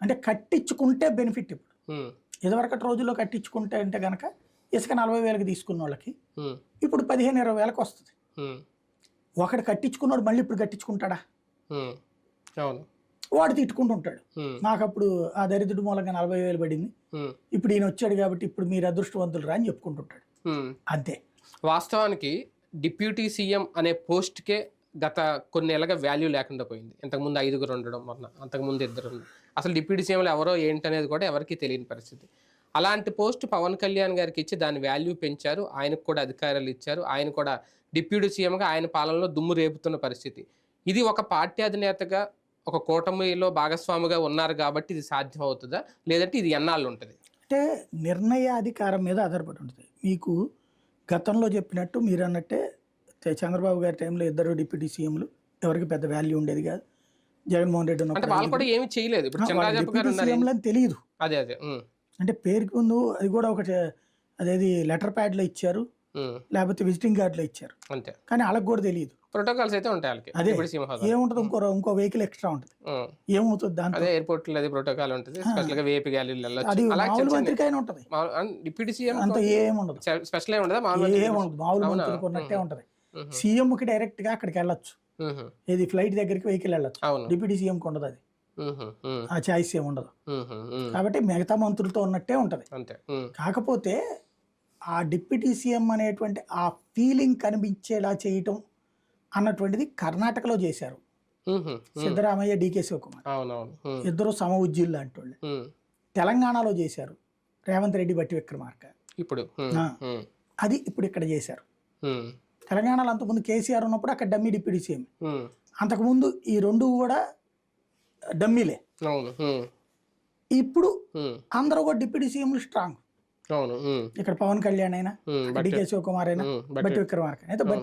అంటే కట్టించుకుంటే బెనిఫిట్ ఇప్పుడు. ఇదివరకటి రోజుల్లో కట్టించుకుంటే అంటే గనక ఇసుక నలభై వేలకు తీసుకున్న వాళ్ళకి ఇప్పుడు పదిహేను ఇరవై వేలకు వస్తుంది. ఒకడు కట్టించుకున్నాడు మళ్ళీ ఇప్పుడు కట్టించుకుంటాడా? అవును. వాడు తిట్టుకుంటుంటాడు ఉమ్, నాకు అప్పుడు ఆ దరిద్రుడు మూలంగా నలభై వేలు పడింది. ఇప్పుడు ఈయన వచ్చాడు కాబట్టి ఇప్పుడు మీరు అదృష్టవంతులు రా అని చెప్పుకుంటుంటాడు. అంతే. వాస్తవానికి డిప్యూటీ సీఎం అనే పోస్ట్కే గత కొన్నేళ్ళగా వాల్యూ లేకుండా పోయింది. ఇంతకుముందు ఐదుగురు ఉండడం మొన్న అంతకుముందు ఇద్దరు అసలు డిప్యూటీ సీఎంలు ఎవరో ఏంటనేది కూడా ఎవరికీ తెలియని పరిస్థితి. అలాంటి పోస్ట్ పవన్ కళ్యాణ్ గారికి ఇచ్చి దాని వాల్యూ పెంచారు. ఆయనకు కూడా అధికారాలు ఇచ్చారు. ఆయన కూడా డిప్యూటీ సీఎంగా ఆయన పాలనలో దుమ్ము రేపుతున్న పరిస్థితి. ఇది ఒక పార్టీ అధినేతగా ఒక కూటమిలో భాగస్వామిగా ఉన్నారు కాబట్టి ఇది సాధ్యం అవుతుందా లేదంటే ఇది ఎన్నాళ్ళు ఉంటుంది? అంటే నిర్ణయాధికారం మీద ఆధారపడి ఉంటుంది. మీకు గతంలో చెప్పినట్టు మీరు అన్నట్టే చంద్రబాబు గారి టైంలో ఇద్దరు డిప్యూటీ సీఎంలు. ఎవరికి పెద్ద వాల్యూ ఉండేది కాదు. జగన్మోహన్ రెడ్డి ఉన్నప్పుడు ఏమీ చేయలేదు. డిప్యూటీ తెలియదు. అదే అదే అంటే పేరుకి ముందు అది కూడా ఒకటి అదేది లెటర్ ప్యాడ్లో ఇచ్చారు. లేకపోతే విజిటింగ్ కార్డులో ఇచ్చారు. అంతే. కానీ వాళ్ళకి కూడా తెలియదు. ప్రోటోకాల్స్ అయితే ఉంటాయి అదే. ఏముంటుంది ఇంకో ఇంకో వెహికల్ ఎక్స్ట్రా ఉంటుంది. ఏమవుతుంది అదే ఎయిర్పోర్ట్లో అది ప్రోటోకాల్ ఉంటుంది. స్పెషల్గా వేపీ గ్యాలరీలు అది మామూలు మంత్రికి అయినా ఉంటుంది. డిప్యూటీ సీఎం అంత ఏముండదు స్పెషల్ ఏముండదు మామూలు మంత్రికి ఉన్నట్టే ఉంటుంది. సీఎంకి డైరెక్ట్గా అక్కడికి వెళ్ళొచ్చు. ఏది ఫ్లైట్ దగ్గరికి వెహికల్ వెళ్ళొచ్చు. డిప్యూటీ సీఎంకి ఉండదు అది. ఆ ఛాయిస్ ఏమి ఉండదు. కాబట్టి మిగతా మంత్రులతో ఉన్నట్టే ఉంటుంది. కాకపోతే ఆ డిప్యూటీ సీఎం అనేటువంటి ఆ ఫీలింగ్ కనిపించేలా చేయటం అన్నటువంటిది కర్ణాటకలో చేశారు. సిద్ధరామయ్య డికే శివకుమార్. ఇద్దరు సమ ఉజ్జీలు లాంటి వాళ్ళు. తెలంగాణలో చేశారు. రేవంత్ రెడ్డి బట్టి విక్రమార్క. ఇప్పుడు. అది ఇప్పుడు ఇక్కడ చేశారు. తెలంగాణలో అంతకుముందు కేసీఆర్ ఉన్నప్పుడు అక్కడ డమ్మీ డిప్యూటీ సీఎం. అంతకుముందు ఈ రెండు కూడా డమ్మీలే. ఇప్పుడు అందరూ కూడా డిప్యూటీ సీఎంలు స్ట్రాంగ్. ఇక్కడ పవన్ కళ్యాణ్ అయినా డికే శివకుమార్ అయినా బట్టి విక్రమార్క అయితే బట్టి